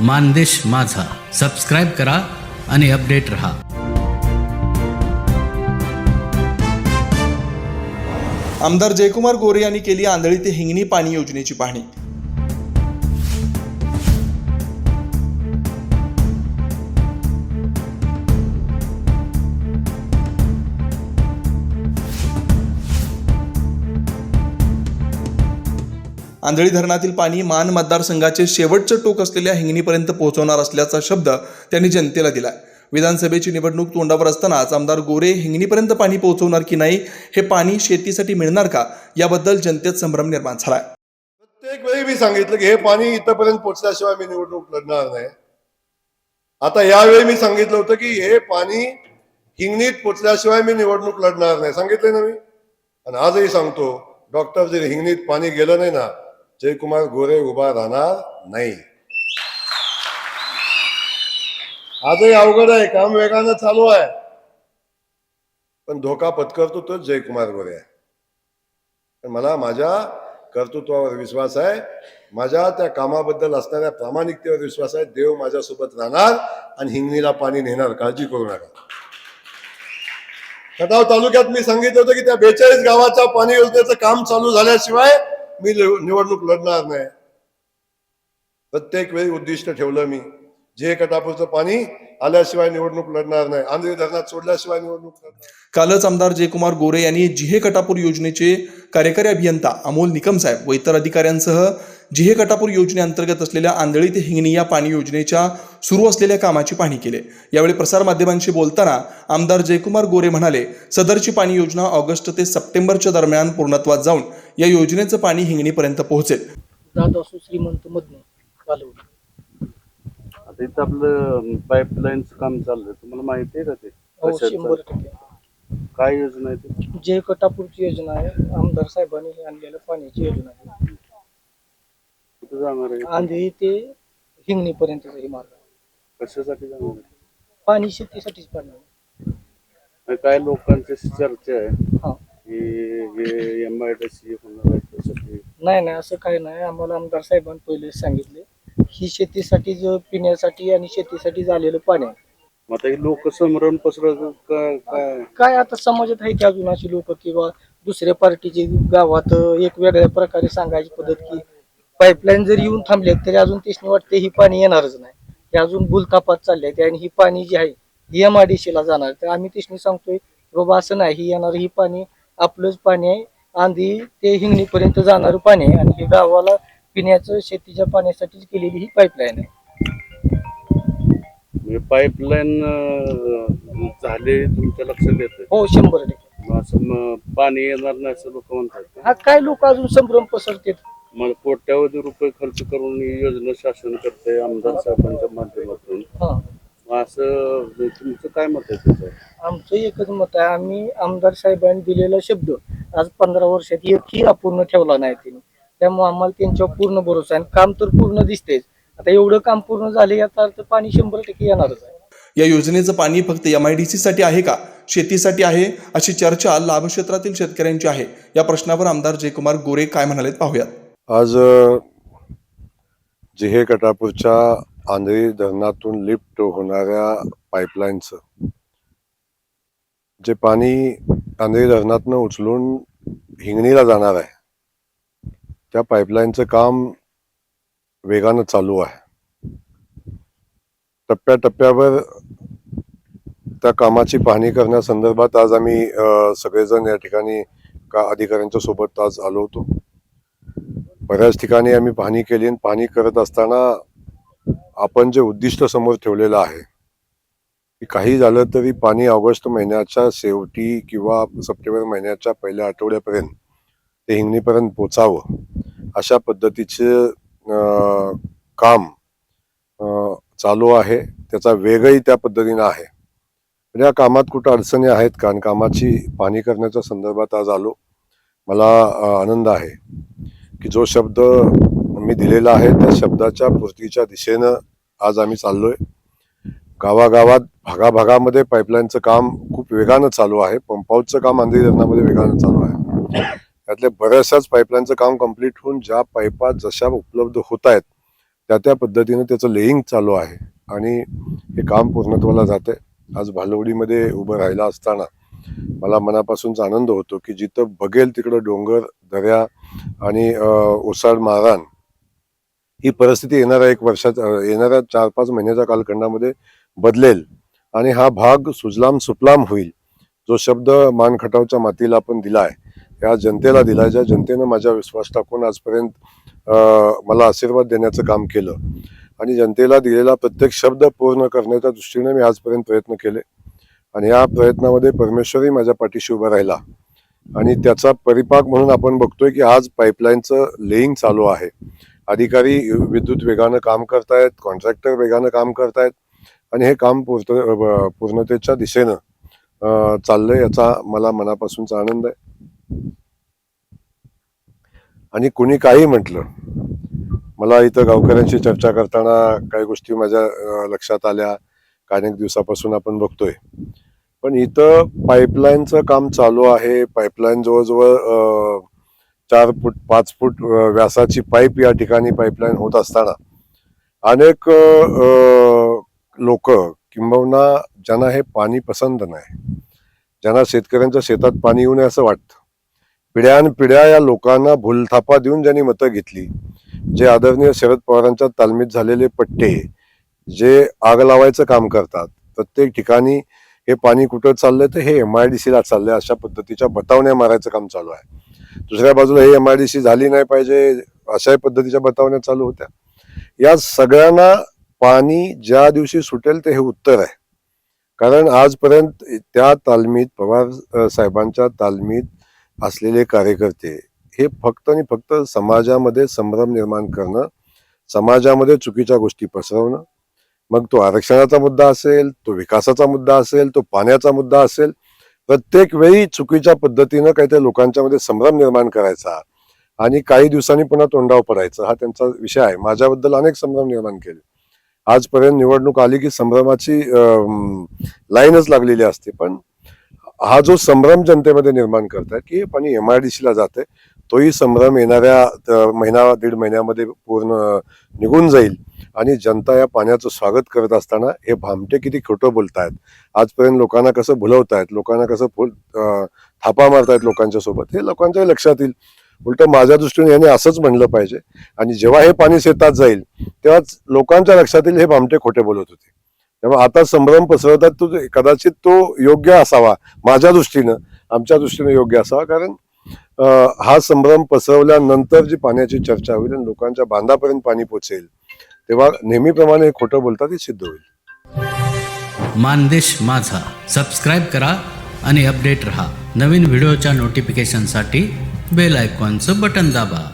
मानदेश माझा. सबस्क्राईब करा आणि अपडेट रहा. आमदार जयकुमार गोरे यांनी केली आंधळी ते हिंगणी पाणी योजनेची पाहणी. आंधळी धरणातील पाणी मान मतदारसंघाचे शेवटचं टोक असलेल्या हिंगणीपर्यंत पोहोचवणार असल्याचा शब्द त्यांनी जनतेला दिलाय. विधानसभेची निवडणूक तोंडावर असतानाच आमदार गोरे हिंगणीपर्यंत पाणी पोहोचवणार की नाही हे पाणी शेतीसाठी मिळणार का याबद्दल जनतेत संभ्रम निर्माण झालाय. प्रत्येक वेळी मी सांगितलं की हे पाणी इथंपर्यंत पोहोचल्याशिवाय मी निवडणूक लढणार नाही. आता यावेळी मी सांगितलं होतं की हे पाणी हिंगणीत पोचल्याशिवाय मी निवडणूक लढणार नाही. सांगितलंय ना मी? आणि आजही सांगतो डॉक्टर जर हिंगणीत पाणी गेलं नाही ना जयकुमार गोरे उभा राहणार नाही. आजही अवघड आहे काम वेगानं चालू आहे. पण धोका पत्करतो तोच जयकुमार गोरे आहे. पण मला माझ्या कर्तृत्वावर विश्वास आहे. माझ्या त्या कामाबद्दल असणाऱ्या प्रामाणिकतेवर विश्वास आहे. देव माझ्यासोबत राहणार आणि हिंगणीला पाणी नेणार काळजी करू नका. खटाव तालुक्यात मी सांगितलं होतं की त्या बेचाळीस गावाच्या पाणी योजनेचं काम चालू झाल्याशिवाय मी निवडणूक लढणार नाही. प्रत्येक वेळी उद्दिष्ट ठेवलं मी. जे कटापूरचं पाणी आल्याशिवाय निवडणूक लढणार नाही. आंध्री धरणात सोडल्याशिवाय निवडणूक लढणार कालच आमदार जयकुमार गोरे यांनी जिहे कटापूर योजनेचे कार्यकारी अभियंता अमोल निकम साहेब व इतर अधिकाऱ्यांसह जिहे कटापूर योजनेअंतर्गत असलेल्या आंधळी ते हिंगणी या पाणी योजनेच्या सुरू असलेल्या कामाची पाहणी केली. यावेळी प्रसारमाध्यमांशी बोलताना आमदार जयकुमार गोरे म्हणाले सदरची पाणी योजना ऑगस्ट ते सप्टेंबरच्या दरम्यान पूर्णत्वात जाऊन या योजनेचं पाणी हिंगणीपर्यंत पोहोचेल. जात असो श्रीमंत आता इथं आपलं पाईपलाईनचं काम चाललंय. तुम्हाला माहिती आहे का ते? हो कशाचं? शंभर टक्के. काय योजना आहे ती? जे कटापूरची योजना आहे. आमदार साहेबांनी आणलेल्या पाण्याची योजना आहे. कुठं जाणार आहे? आंधळी ते हिंगणी पर्यंतचा ही मार्ग. आहे. कशासाठी जाणार आहे? पाणी शेतीसाठीच पाणी काय लोकांची चर्चा आहे? हा. की हे एम आय डी सी होणार आहे त्यासाठी? नाही नाही असं काही नाही. आम्हाला आमदार साहेबांनी पहिले सांगितले. ही शेतीसाठी जो पिण्यासाठी आणि शेतीसाठी झालेलं पाणी आहे. मग आता हे लोक संभ्रम पसरत काय काय? काय आता समाजात आहे की अजून अशी लोक किंवा दुसऱ्या पार्टीचे गावात एक वेगळ्या प्रकारे सांगायची पद्धत की पाईपलाईन जरी येऊन थांबले तरी अजून तेच वाटते ही पाणी येणारच नाही. हे अजून बुलतापात चालले ते आणि ही पाणी जी आहे ही एम आय डी ला जाणार तर आम्ही तेच सांगतोय बाबा असं नाही ही येणार ही पाणी आपलंच पाणी आहे. आंधी ते हिंगणीपर्यंत जाणारं पाणी आहे आणि हे गावाला पिण्याचं शेतीच्या पाण्यासाठीच केलेली ही पाईपलाईन आहे. म्हणजे पाईपलाईन झाले तुमच्या लक्षात येते हो शंभर टक्के. असं मग पाणी येणार नाही असं लोक म्हणतात हा काय लोक अजून संभ्रम पसरतात? मग कोट्यावधी रुपये खर्च करून ही योजना शासन करते आमदार साहेबांच्या माध्यमातून. हा. असं तुमचं काय मत आहे त्याचं? आमचं एकच मत आहे आम्ही आमदार साहेबांनी दिलेला शब्द आज पंधरा वर्षात एकही अपूर्ण ठेवला नाही त्यांनी. त्यामुळे आम्हाला त्यांच्यावर पूर्ण भरोसा आहे आणि काम तर पूर्ण दिसतेच आता एवढं काम पूर्ण झाले याचा अर्थ पाणी शंभर टक्के येणारच आहे. या योजनेचं पाणी फक्त एम आय डी साठी आहे का? शेतीसाठी आहे? अशी चर्चा लाभक्षेत्रातील शेतकऱ्यांची आहे. या प्रश्नावर आमदार जयकुमार गोरे काय म्हणालेत पाहूयात. आज जिहे कटापूरच्या आंधळी धरणातून लिफ्ट होणाऱ्या पाईपलाईनचं जे पाणी आंधळी धरणातनं उचलून हिंगणीला जाणार आहे त्या पाईपलाईनचं काम वेगानं चालू आहे. टप्प्याटप्प्यावर त्या कामाची पाहणी करण्यासंदर्भात आज आम्ही सगळेजण या ठिकाणी का अधिकाऱ्यांच्या सोबत आज आलो होतो. बऱ्याच ठिकाणी आम्ही पाहणी केली आणि पाहणी करत असताना आपण जे उद्दिष्ट समोर ठेवलेलं आहे की काही झालं तरी पाणी ऑगस्ट महिन्याच्या शेवटी किंवा सप्टेंबर महिन्याच्या पहिल्या आठवड्यापर्यंत ते हिंगणीपर्यंत पोचावं अशा पद्धतीचे काम चालू आहे. त्याचा वेगही त्या पद्धतीनं आहे. पण या कामात कुठं अडचणी आहेत कारण कामाची पाणी करण्याच्या संदर्भात आज आलो. मला आनंद आहे. की जो शब्द मी दिलेला आहे त्या शब्दाच्या पूर्तीच्या दिशेनं आज आम्ही चाललोय. गावागावात भागाभागामध्ये पाईपलाईनचं काम खूप वेगानं चालू आहे. पंप काम आंध्री धरणामध्ये वेगानं चालू आहे. त्यातल्या बऱ्याचशाच पाईपलाईनचं काम कंप्लीट होऊन ज्या पाईपा जशा उपलब्ध होत आहेत त्या त्या पद्धतीनं त्याचं लेईंग चालू आहे. आणि हे काम पूर्णत्वाला जात आहे आज भालवडीमध्ये उभं राहिला असताना मला मनापासूनच आनंद होतो की जिथं बघेल तिकडं डोंगर दऱ्या आणि अं, ओसाड मारण ही परिस्थिती येणाऱ्या एक वर्षात येणाऱ्या चार पाच महिन्याच्या कालखंडामध्ये बदलेल आणि हा भाग सुजलाम सुफलाम होईल. जो शब्द मानखटावच्या मातीला आपण दिलाय या जनतेला दिलाय ज्या जनतेनं माझ्या विश्वास टाकून आजपर्यंत अं, मला आशीर्वाद देण्याचं काम केलं. आणि जनतेला दिलेला प्रत्येक शब्द पूर्ण करण्याच्या दृष्टीने मी आजपर्यंत प्रयत्न केले. आणि या प्रयत्नामध्ये परमेश्वरही माझ्या पाठीशी उभा राहिला. आणि त्याचा परिपाक म्हणून आपण बघतोय की आज पाईपलाईनचं लेईंग चालू आहे. अधिकारी विद्युत वेगानं काम करतायत कॉन्ट्रॅक्टर वेगानं काम करतायत आणि हे काम पूर्त पूर्णतेच्या दिशेनं चाललंय याचा मला मनापासूनचा आनंद आहे. आणि कुणी काही म्हटलं मला इथं गावकऱ्यांशी चर्चा करताना काही गोष्टी माझ्या लक्षात आल्या. काही दिवसापासून आपण बघतोय. पण इथं पाईपलाईनचं काम चालू आहे. पाईपलाईन जवळजवळ चार फूट पाच फूट व्यासाची पाईप या ठिकाणी पाईपलाईन होत असताना अनेक लोक किंबहुना ज्यांना हे पाणी पसंत नाही ज्यांना शेतकऱ्यांच्या शेतात पाणी येऊ नये असं वाटतं. पिढ्यान पिढ्या या लोकांना भूलथापा देऊन ज्यांनी मतं घेतली जे आदरणीय शरद पवारांच्या तालमीत झालेले पट्टे जे आग लावायचं काम करतात प्रत्येक ठिकाणी हे पाणी कुठं चाललंय तर हे एम आय डी सीला चाललंय अशा पद्धतीच्या बतावण्या मारायचं काम चालू आहे. दुसऱ्या बाजूला हे एम आय डी सी झाली नाही पाहिजे अशाही पद्धतीच्या बतावण्या चालू होत्या. या सगळ्यांना पाणी ज्या दिवशी सुटेल ते हे उत्तर आहे. कारण आजपर्यंत त्या तालमीत पवार साहेबांच्या तालमीत असलेले कार्यकर्ते हे फक्त आणि फक्त समाजामध्ये संभ्रम निर्माण करणं समाजामध्ये चुकीच्या गोष्टी पसरवणं मग तो आरक्षणाचा मुद्दा असेल तो विकासाचा मुद्दा असेल तो पाण्याचा मुद्दा असेल प्रत्येक वेळी चुकीच्या पद्धतीनं काहीतरी लोकांच्या मध्ये संभ्रम निर्माण करायचा आणि काही दिवसांनी पुन्हा तोंडावर पडायचं हा त्यांचा विषय आहे. माझ्याबद्दल अनेक संभ्रम निर्माण केले. आजपर्यंत निवडणूक आली की संभ्रमाची अं, लाईनच लागलेली असते. पण हा जो संभ्रम जनतेमध्ये निर्माण करतात की पाणी एम आय डी सीला जाते तोही संभ्रम येणाऱ्या महिना दीड महिन्यामध्ये पूर्ण निघून जाईल. आणि जनता या पाण्याचं स्वागत करत असताना हे भामटे किती खोटं बोलतायत. आजपर्यंत लोकांना कसं भुलवतायत लोकांना कसं फुल थापा मारतायत लोकांच्या सोबत हे लोकांच्याही लक्षात येईल. उलट माझ्या दृष्टीने याने असंच म्हणलं पाहिजे. आणि जेव्हा हे पाणी शेतात जाईल तेव्हाच लोकांच्या लक्षात येईल हे भामटे खोटे बोलत होते. तेव्हा आता संभ्रम पसरवतात तो कदाचित तो योग्य असावा माझ्या दृष्टीनं आमच्या दृष्टीनं योग्य असावा. कारण हा संभ्रम पसरवल्यानंतर जी पाण्याची चर्चा होईल आणि लोकांच्या बांधापर्यंत पाणी पोचेल तेव्हा नेहमीप्रमाणे खोटं बोलतात हे सिद्ध होईल. मानदेश माझा. सबस्क्राईब करा आणि अपडेट रहा. नवीन व्हिडिओच्या नोटिफिकेशनसाठी बेल आयकॉनचं बटन दाबा.